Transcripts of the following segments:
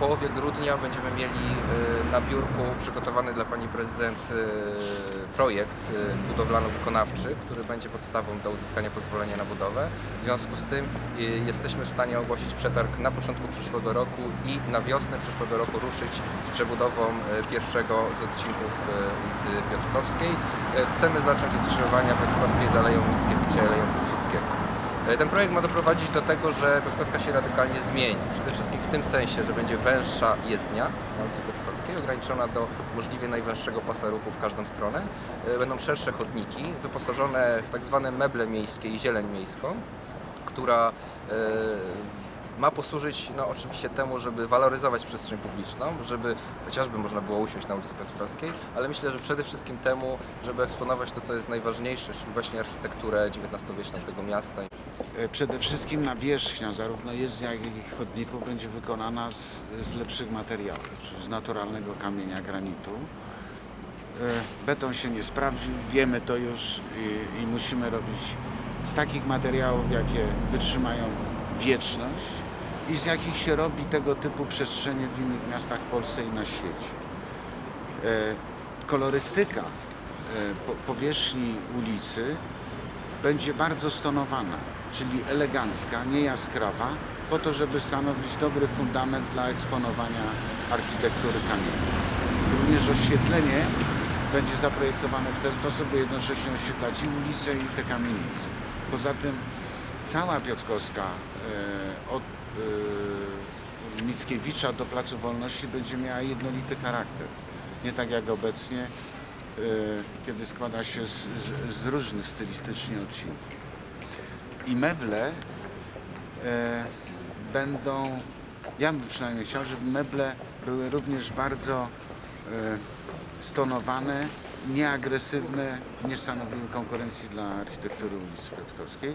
połowie grudnia będziemy mieli y, na biurku przygotowany dla pani prezydent y, projekt y, budowlano-wykonawczy, który będzie podstawą do uzyskania pozwolenia na budowę. W związku z tym jesteśmy w stanie ogłosić przetarg na początku przyszłego roku i na wiosnę przyszłego roku ruszyć z przebudową pierwszego z odcinków ulicy Piotrkowskiej. Chcemy zacząć od skrzyżowania Piotrkowskiej z Aleją Mickiewicza i Aleją Ten projekt ma doprowadzić do tego, że Piotrkowska się radykalnie zmieni. Przede wszystkim w tym sensie, że będzie węższa jezdnia na ulicy Piotrkowskiej, ograniczona do możliwie najwęższego pasa ruchu w każdą stronę. E, Będą szersze chodniki, wyposażone w tak zwane meble miejskie i zieleń miejską, która e, ma posłużyć no, oczywiście temu, żeby waloryzować przestrzeń publiczną, żeby chociażby można było usiąść na ulicy Piotrkowskiej, ale myślę, że przede wszystkim temu, żeby eksponować to, co jest najważniejsze, czyli właśnie architekturę XIX-wieczną tego miasta. E, Przede wszystkim nawierzchnia zarówno jezdni, jak i chodników będzie wykonana z, z lepszych materiałów, czyli z naturalnego kamienia granitu. E, Beton się nie sprawdził, wiemy to już i, i musimy robić z takich materiałów, jakie wytrzymają wieczność i z jakich się robi tego typu przestrzenie w innych miastach w Polsce i na świecie. E, Kolorystyka po- powierzchni ulicy będzie bardzo stonowana, czyli elegancka, niejaskrawa, po to, żeby stanowić dobry fundament dla eksponowania architektury kamiennej. Również oświetlenie będzie zaprojektowane w ten sposób, by jednocześnie oświetlać i ulice, i te kamienice. Poza tym cała Piotrkowska e, od e, Mickiewicza do Placu Wolności będzie miała jednolity charakter. Nie tak jak obecnie, e, kiedy składa się z, z różnych stylistycznie odcinków. I meble e, będą, ja bym przynajmniej chciał, żeby meble były również bardzo e, stonowane, nieagresywne, nie stanowiły konkurencji dla architektury ulicy Piotrkowskiej.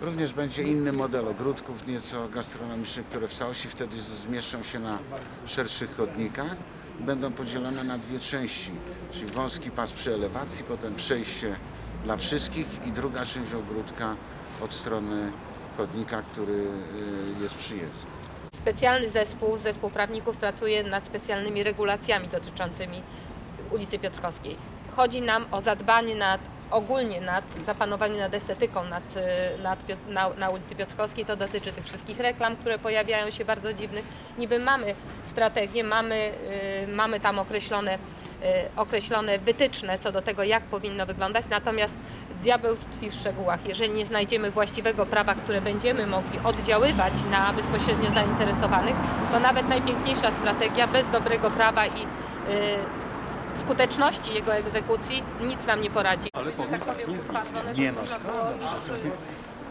Również będzie inny model ogródków, nieco gastronomicznych, które w całości wtedy zmieszczą się na szerszych chodnikach. Będą podzielone na dwie części, czyli wąski pas przy elewacji, potem przejście dla wszystkich i druga część ogródka od strony chodnika, który y, jest przyjezdny. Specjalny zespół, zespół prawników pracuje nad specjalnymi regulacjami dotyczącymi ulicy Piotrkowskiej. Chodzi nam o zadbanie nad, ogólnie nad, zapanowanie nad estetyką nad, y, nad, na, na ulicy Piotrkowskiej. To dotyczy tych wszystkich reklam, które pojawiają się bardzo dziwnych. Niby mamy strategię, mamy, y, mamy tam określone y, określone wytyczne co do tego, jak powinno wyglądać, natomiast diabeł tkwi w szczegółach. Jeżeli nie znajdziemy właściwego prawa, które będziemy mogli oddziaływać na bezpośrednio zainteresowanych, to nawet najpiękniejsza strategia bez dobrego prawa i skuteczności jego egzekucji nic nam nie poradzi. Ale tak powiem, sprawdzone, Nie no, szkoda, że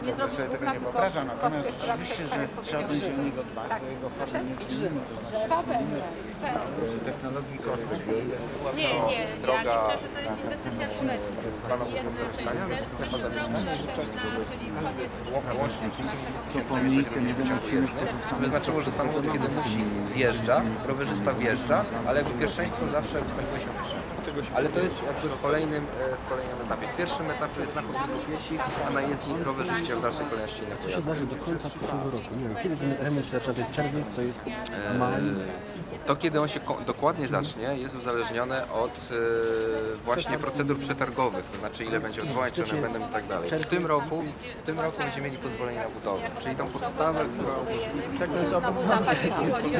nie Ja zrobić sobie tego nie wyobrażam, natomiast kostkę rzeczywiście, że tak trzeba będzie o niego dbać, Tak. bo jego formy nie zmienimy, to znaczy technologii kosmicznej. Nie, nie, ja Droga- nie cieszę, to jest inwestycja jest strefa zamieszkania, Łą- łącznie To ten jeden pociąg odcinek jezdny, wyznaczyło, że samochód kiedy musi wjeżdża, rowerzysta wjeżdża, ale jakby pierwszeństwo zawsze ustępuje się. Ale to jest jakby w kolejnym, e, w kolejnym etapie. W pierwszym etapie jest na chodniku piesi, a na jezdni rowerzyści, a w dalszej kolejności inne pojazdy. zdarzy do końca przyszłego roku. Nie wiem, kiedy ten remont zaczyna, to jest czerwiec, to jest maj. To kiedy on się ko- dokładnie zacznie jest uzależnione od e, właśnie procedur przetargowych, to znaczy ile będzie odwołań, czy one będą i tak dalej. W tym roku, w tym roku będziemy mieli pozwolenie na budowę, czyli tą podstawę, Znowu jeśli chodzi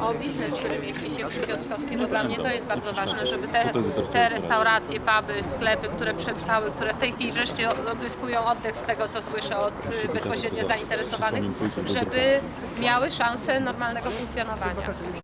o, o biznes, który mieści się przy Piotrkowskiej, bo dla mnie to jest bardzo ważne, żeby te, te restauracje, puby, sklepy, które przetrwały, które w tej chwili wreszcie odzyskują oddech z tego, co słyszę od bezpośrednio zainteresowanych, żeby miały szansę normalnego funkcjonowania.